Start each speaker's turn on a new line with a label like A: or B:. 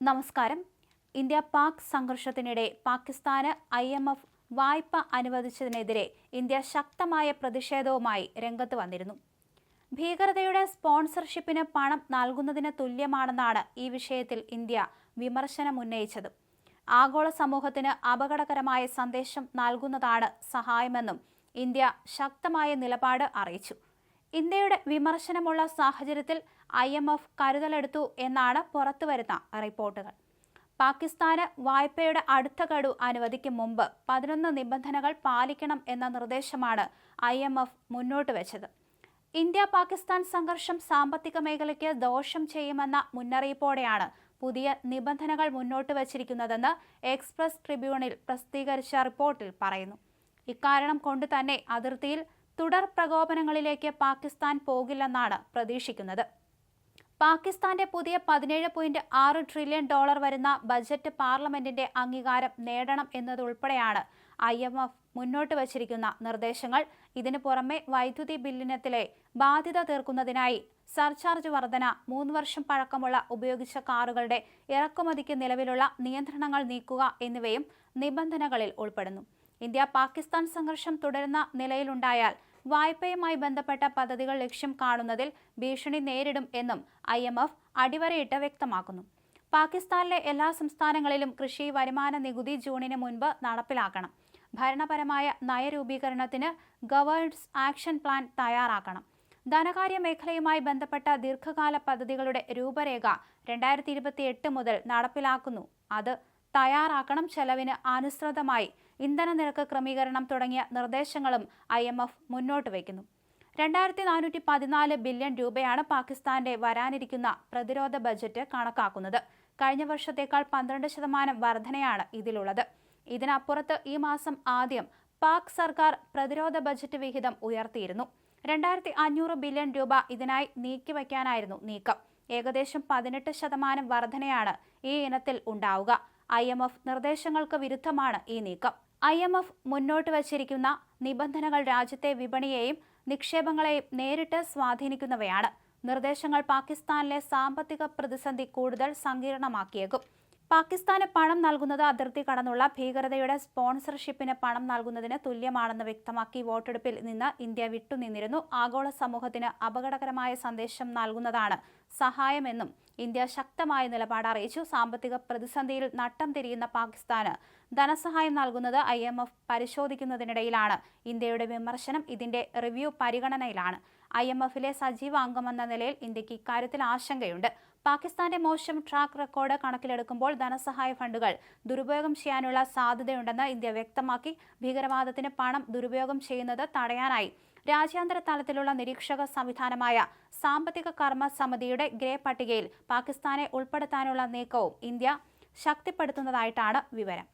A: നമസ്കാരം. ഇന്ത്യ പാക് സംഘർഷത്തിനിടെ പാകിസ്ഥാന് I M F വായ്പ അനുവദിച്ചതിനെതിരെ ഇന്ത്യ ശക്തമായ പ്രതിഷേധവുമായി രംഗത്ത് വന്നിരുന്നു. ഭീകരതയുടെ സ്പോൺസർഷിപ്പിന് പണം നൽകുന്നതിന് തുല്യമാണെന്നാണ് ഈ വിഷയത്തിൽ ഇന്ത്യ വിമർശനം ഉന്നയിച്ചത്. ആഗോള സമൂഹത്തിന് അപകടകരമായ സന്ദേശം നൽകുന്നതാണ് സഹായമെന്നും ഇന്ത്യ ശക്തമായ നിലപാട് അറിയിച്ചു. ഇന്ത്യയുടെ വിമർശനമുള്ള സാഹചര്യത്തിൽ ഐ എം എഫ് കരുതലെടുത്തു എന്നാണ് പുറത്തുവരുന്ന റിപ്പോർട്ടുകൾ. പാകിസ്ഥാന് വായ്പയുടെ അടുത്ത ഗഡു അനുവദിക്കും മുമ്പ് പതിനൊന്ന് നിബന്ധനകൾ പാലിക്കണം എന്ന നിർദ്ദേശമാണ് ഐ എം എഫ് മുന്നോട്ട് വെച്ചത്. ഇന്ത്യ പാകിസ്ഥാൻ സംഘർഷം സാമ്പത്തിക മേഖലയ്ക്ക് ദോഷം ചെയ്യുമെന്ന മുന്നറിയിപ്പോടെയാണ് പുതിയ നിബന്ധനകൾ മുന്നോട്ട് വച്ചിരിക്കുന്നതെന്ന് എക്സ്പ്രസ് ട്രിബ്യൂണിൽ പ്രസിദ്ധീകരിച്ച റിപ്പോർട്ടിൽ പറയുന്നു. ഇക്കാരണം കൊണ്ട് തന്നെ അതിർത്തിയിൽ തുടർ പ്രകോപനങ്ങളിലേക്ക് പാകിസ്ഥാൻ പോകില്ലെന്നാണ് പ്രതീക്ഷിക്കുന്നത്. പാകിസ്ഥാന്റെ പുതിയ പതിനേഴ് പോയിന്റ് ആറ് ട്രില്യൺ ഡോളർ വരുന്ന ബജറ്റ് പാർലമെന്റിന്റെ അംഗീകാരം നേടണം എന്നതുൾപ്പെടെയാണ് ഐ എം എഫ് മുന്നോട്ട് വച്ചിരിക്കുന്ന നിർദ്ദേശങ്ങൾ. ഇതിനു പുറമെ വൈദ്യുതി ബില്ലിനത്തിലെ ബാധ്യത തീർക്കുന്നതിനായി സർചാർജ് വർധന മൂന്ന് വർഷം പഴക്കമുള്ള ഉപയോഗിച്ച കാറുകളുടെ ഇറക്കുമതിക്ക് നിലവിലുള്ള നിയന്ത്രണങ്ങൾ നീക്കുക എന്നിവയും നിബന്ധനകളിൽ ഉൾപ്പെടുന്നു. ഇന്ത്യ പാകിസ്ഥാൻ സംഘർഷം തുടരുന്ന നിലയിലുണ്ടായാൽ വായ്പയുമായി ബന്ധപ്പെട്ട പദ്ധതികൾ ലക്ഷ്യം കാണുന്നതിൽ ഭീഷണി നേരിടും എന്നും ഐ എം എഫ് അടിവരയിട്ട് വ്യക്തമാക്കുന്നു. പാകിസ്ഥാനിലെ എല്ലാ സംസ്ഥാനങ്ങളിലും കൃഷി വരുമാന നികുതി ജൂണിന് മുൻപ് നടപ്പിലാക്കണം. ഭരണപരമായ നയരൂപീകരണത്തിന് ഗവേൺസ് ആക്ഷൻ പ്ലാൻ തയ്യാറാക്കണം. ധനകാര്യ മേഖലയുമായി ബന്ധപ്പെട്ട ദീർഘകാല പദ്ധതികളുടെ രൂപരേഖ രണ്ടായിരത്തി ഇരുപത്തി എട്ട് മുതൽ നടപ്പിലാക്കുന്നു. അത് തയ്യാറാക്കണം ചെലവിന് അനുസൃതമായി ഇന്ധന നിരക്ക് ക്രമീകരണം തുടങ്ങിയ നിർദ്ദേശങ്ങളും ഐ എം എഫ് മുന്നോട്ട് വയ്ക്കുന്നു. രണ്ടായിരത്തി നാനൂറ്റി പതിനാല് ബില്യൺ രൂപയാണ് പാകിസ്ഥാന്റെ വരാനിരിക്കുന്ന പ്രതിരോധ ബജറ്റ് കണക്കാക്കുന്നത്. കഴിഞ്ഞ വർഷത്തേക്കാൾ പന്ത്രണ്ട് ശതമാനം വർധനയാണ് ഇതിലുള്ളത്. ഇതിനപ്പുറത്ത് ഈ മാസം ആദ്യം പാക് സർക്കാർ പ്രതിരോധ ബജറ്റ് വിഹിതം ഉയർത്തിയിരുന്നു. രണ്ടായിരത്തി അഞ്ഞൂറ് ബില്യൺ രൂപ ഇതിനായി നീക്കിവയ്ക്കാനായിരുന്നു നീക്കം. ഏകദേശം പതിനെട്ട് ശതമാനം വർധനയാണ് ഈ ഇനത്തിൽ ഉണ്ടാവുക. ഐ എം എഫ് നിർദ്ദേശങ്ങൾക്ക് വിരുദ്ധമാണ് ഈ നീക്കം. ഐ എം എഫ് മുന്നോട്ട് വച്ചിരിക്കുന്ന നിബന്ധനകൾ രാജ്യത്തെ വിപണിയെയും നിക്ഷേപങ്ങളെയും നേരിട്ട് സ്വാധീനിക്കുന്നവയാണ്. നിർദ്ദേശങ്ങൾ പാകിസ്ഥാനിലെ സാമ്പത്തിക പ്രതിസന്ധി കൂടുതൽ സങ്കീർണമാക്കിയേക്കും. പാകിസ്ഥാന് പണം നൽകുന്നത് അതിർത്തി കടന്നുള്ള ഭീകരതയുടെ സ്പോൺസർഷിപ്പിന് പണം നൽകുന്നതിന് തുല്യമാണെന്ന് വ്യക്തമാക്കി വോട്ടെടുപ്പിൽ നിന്ന് ഇന്ത്യ വിട്ടുനിന്നിരുന്നു. ആഗോള സമൂഹത്തിന് അപകടകരമായ സന്ദേശം നൽകുന്നതാണ് സഹായമെന്നും ഇന്ത്യ ശക്തമായ നിലപാട് അറിയിച്ചു. സാമ്പത്തിക പ്രതിസന്ധിയിൽ നട്ടം തിരിയുന്ന പാകിസ്ഥാന് ധനസഹായം നൽകുന്നത് ഐ എം എഫ് പരിശോധിക്കുന്നതിനിടയിലാണ്. ഇന്ത്യയുടെ വിമർശനം ഇതിന്റെ റിവ്യൂ പരിഗണനയിലാണ്. ഐ എം എഫിലെ സജീവ അംഗമെന്ന നിലയിൽ ഇന്ത്യയ്ക്ക് ഇക്കാര്യത്തിൽ ആശങ്കയുണ്ട്. പാകിസ്ഥാന്റെ മോശം ട്രാക്ക് റെക്കോർഡ് കണക്കിലെടുക്കുമ്പോൾ ധനസഹായ ഫണ്ടുകൾ ദുരുപയോഗം ചെയ്യാനുള്ള സാധ്യതയുണ്ടെന്ന് ഇന്ത്യ വ്യക്തമാക്കി. ഭീകരവാദത്തിന് പണം ദുരുപയോഗം ചെയ്യുന്നത് തടയാനായി. രാജ്യാന്തര തലത്തിലുള്ള നിരീക്ഷക സംവിധാനമായ സാമ്പത്തിക കർമ്മ സമിതിയുടെ ഗ്രേ പട്ടികയിൽ പാകിസ്ഥാനെ ഉൾപ്പെടുത്താനുള്ള നീക്കവും ഇന്ത്യ ശക്തിപ്പെടുത്തുന്നതായിട്ടാണ് വിവരം.